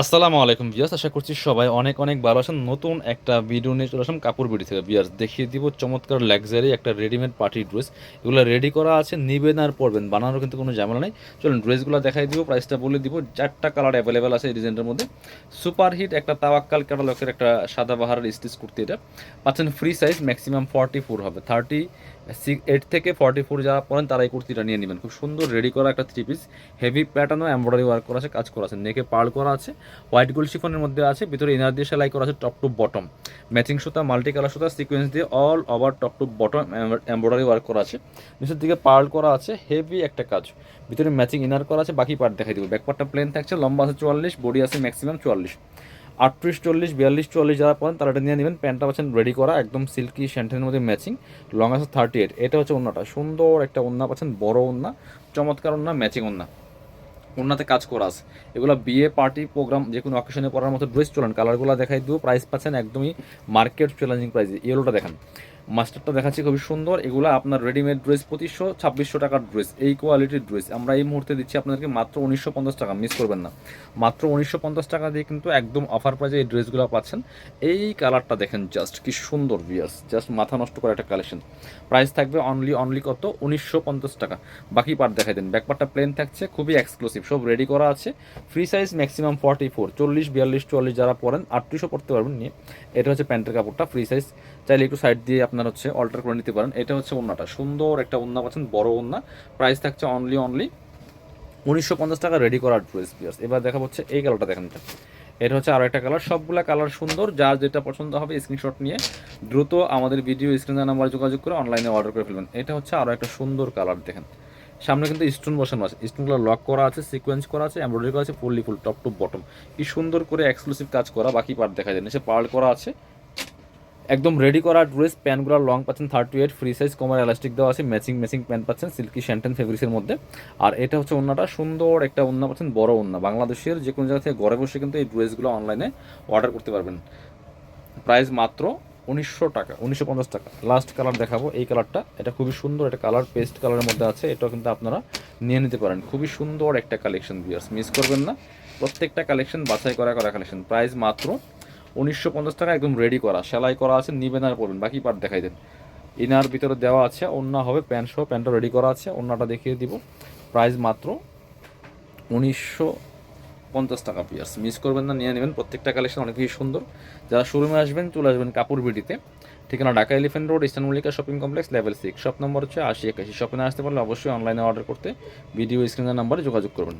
আসসালামু আলাইকুম বিয়াস আশা করছি সবাই অনেক অনেক ভালো আছেন। নতুন একটা ভিডিও নিয়ে চলে আসলাম কাপড় বিড়ি থেকে। বিয়াস দেখিয়ে দিব চমৎকার লাক্সারি একটা রেডিমেড পার্টি ড্রেস এগুলো রেডি করা আছে, নিবেন আর পরবেন, বানানোর কিন্তু কোনো ঝামেলা নেই। চলুন ড্রেসগুলো দেখাই দিব প্রাইসটা বলে দিব। চারটা কালার অ্যাভেলেবেল আছে এই ডিজাইনটার মধ্যে। সুপার হিট একটা তাওয়াক্কাল ক্যাটালগের একটা সাদা বাহারের স্টিচ কুর্তি এটা। পাচ্ছেন free size maximum forty four হবে। থার্টি এইট থেকে ফর্টি ফোর যারা পড়েন, তারা এই কুর্তিটা নিয়ে নেবেন। খুব সুন্দর রেডি করা একটা থ্রি পিস হেভি প্যাটার্নও এমব্রয়ডারি ওয়ার্ক করা আছে, কাজ করা আছে। নেকে পার্ল করা আছে হোয়াইট গোল্ড শিফনের মধ্যে আছে, ভিতরে ইনার দিয়ে সেলাই করা আছে টপ টু বটম ম্যাচিং সুতা মাল্টি কালার সুতা সিকোয়েন্স দিয়ে all over top to bottom embroidery work করা আছে। নিচের দিকে পার্ল করা আছে হেভি একটা কাজ। ভিতরে ম্যাচিং ইনার করা আছে, বাকি পার্ট দেখাই দিব। ব্যাকপার্টটা প্লেন থাকছে, লম্বা আছে চুয়াল্লিশ বডি আছে ম্যাক্সিমাম চুয়াল্লিশ। আটত্রিশ, চল্লিশ, বিয়াল্লিশ চল্লিশ যারা পান তারা এটা নিয়ে নেবেন। প্যান্টটা পাচ্ছেন রেডি করা, একদম সিল্কি শ্যান্টেনের মধ্যে ম্যাচিং লং আছে থার্টি এইট এটা হচ্ছে ওনাটা সুন্দর একটা ওন্না পাচ্ছেন, বড় ওন্না, চমৎকার ওন্না ম্যাচিং ওন্না। ওনাতে কাজ করা আছে। এগুলো বিয়ে পার্টি প্রোগ্রাম যে কোনো অকেশনে পড়ার মতো ড্রেস চলেন। কালারগুলো দেখাই দিব প্রাইস পাচ্ছেন একদমই মার্কেট চ্যালেঞ্জিং প্রাইস ইয়েলোটা দেখেন। মাস্টারটা দেখাচ্ছি খুবই সুন্দর। এগুলো আপনার রেডিমেড ড্রেস পঁচিশশো, ছাব্বিশশো টাকার ড্রেস এই কোয়ালিটির ড্রেস আমরা এই মুহূর্তে দিচ্ছি আপনাদেরকে মাত্র উনিশশো পঞ্চাশ টাকা। মিস করবেন না। মাত্র উনিশশো পঞ্চাশ টাকা দিয়ে কিন্তু একদম অফার প্রাইজে এই ড্রেসগুলো পাচ্ছেন। এই কালারটা দেখেন জাস্ট কি সুন্দর বিয়াস জাস্ট মাথা নষ্ট করা একটা কালেকশন প্রাইস থাকবে অনলি অনলি কত? উনিশশো পঞ্চাশ টাকা। বাকি পার্ট দেখাই দেন। ব্যাকপার্টটা প্লেন থাকছে, খুবই এক্সক্লুসিভ সব রেডি করা আছে। Free size maximum forty four চল্লিশ, বিয়াল্লিশ, চুয়াল্লিশ যারা পরেন, আটত্রিশও পড়তে পারবেন নিয়ে। এটা হচ্ছে প্যান্টের কাপড়টা। ফ্রি সাইজ চাইলে একটু সাইড দিয়ে আপনার হচ্ছে অল্টার করে নিতে পারেন। এটা হচ্ছে ওন্নাটা। সুন্দর একটা ওন্না পাচ্ছেন, বড় ওন্না। প্রাইস থাকছে অনলি অনলি উনিশশো পঞ্চাশ টাকা রেডি করার ড্রেস পিয়ার্স এবার দেখা হচ্ছে এই কালারটা দেখেন এটা। হচ্ছে আরও একটা কালার সবগুলা কালার সুন্দর। যার যেটা পছন্দ হবে স্ক্রিনশট নিয়ে দ্রুত আমাদের ভিডিও স্ক্রিনের নাম্বার যোগাযোগ করে অনলাইনে অর্ডার করে ফেলবেন। এটা হচ্ছে আরও একটা সুন্দর কালার দেখেন। সামনে কিন্তু স্টোন বসানো আছে। স্টোনগুলো লক করা আছে সিকোয়েন্স করা আছে এমব্রয়ডারি করা আছে fully full top to bottom কি সুন্দর করে এক্সক্লুসিভ কাজ করা, বাকি পার্ট দেখা যায় নিচে পার্ল করা আছে। একদম রেডি করা ড্রেস প্যান্টগুলো লং পাচ্ছেন থার্টি এইট ফ্রি সাইজ কোমর এলাস্টিক দেওয়া আছে ম্যাচিং ম্যাচিং প্যান্ট পাচ্ছেন সিল্কি শ্যান্টেন ফেব্রিক্সের মধ্যে। আর এটা হচ্ছে ওন্নাটা, সুন্দর একটা ওন্না পাচ্ছেন, বড় ওন্না। বাংলাদেশের যে কোনো জায়গা থেকে ঘরে বসে কিন্তু এই ড্রেসগুলো অনলাইনে অর্ডার করতে পারবেন। প্রাইস মাত্র উনিশশো টাকা, উনিশশো পঞ্চাশ টাকা। লাস্ট কালার দেখাবো, এই কালারটা এটা খুবই সুন্দর একটা কালার পেস্ট কালারের মধ্যে আছে, এটাও কিন্তু আপনারা নিয়ে নিতে পারেন। খুবই সুন্দর একটা কালেকশন বিয়ার্স মিস করবেন না। প্রত্যেকটা কালেকশন বাছাই করা করা কালেকশন প্রাইস মাত্র উনিশশো পঞ্চাশ টাকা একদম রেডি করা, সেলাই করা আছে, নিবেন আর পড়বেন বাকি পার্ট দেখাই দেন। ইনার ভিতরে দেওয়া আছে অন্য হবে প্যান্ট সহ প্যান্টটা রেডি করা আছে অন্যটা দেখিয়ে দিব। প্রাইস মাত্র উনিশশো পঞ্চাশ টাকা পিয়ার্স মিস করবেন না, নিয়ে নেবেন। প্রত্যেকটা কালেকশন অনেক বেশি সুন্দর। যারা শোরুমে আসবেন, চলে আসবেন কাপড় বিডিতে। ঠিকানা Dhaka elephant road eastern Mallika shopping complex level six shop number হচ্ছে আশি একাশি। শপিংয়ে আসতে পারলে অবশ্যই অনলাইনে অর্ডার করতে। ভিডিও স্ক্রিনের নাম্বারে যোগাযোগ করবেন।